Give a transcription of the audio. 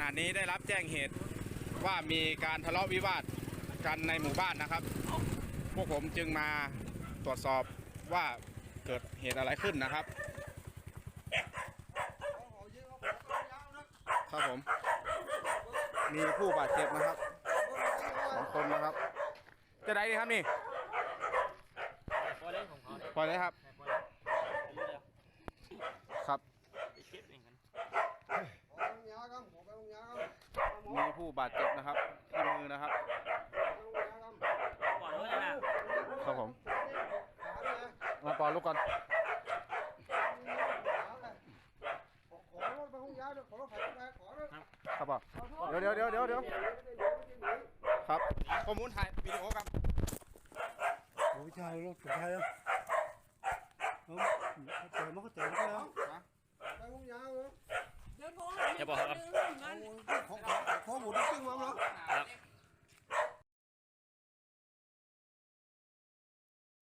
ณะนี้ได้รับแจ้งเหตุว่ามีการทะเลาะวิวาทกันในหมู่บ้านนะครับ พวกผมจึงมาตรวจสอบว่าเกิดเหตุอะไรขึ้นนะครับ ครับผม มีผู้บาดเจ็บนะครับสองคนนะครับ จะได้ดีครับนี่ปล่อยเลยครับ ครับ ไปเก็ บเองกันมีผู้บาดเจ็บนะครับที่มือนะครับก่อนด้วยนะครับผมมาปอลูกก่อนครับป่ะเดี๋ยวเดี๋ยวเดี๋ยวเดี๋ยวเดี๋ยวครับข้อมูลถ่ายวิดีโอครับโอ้ยใช่รถสุดท้ายแล้วเออเจอมันก็เจอมันก็แล้วเดี๋ยวโทรหาจะบอกครับงั้นของของ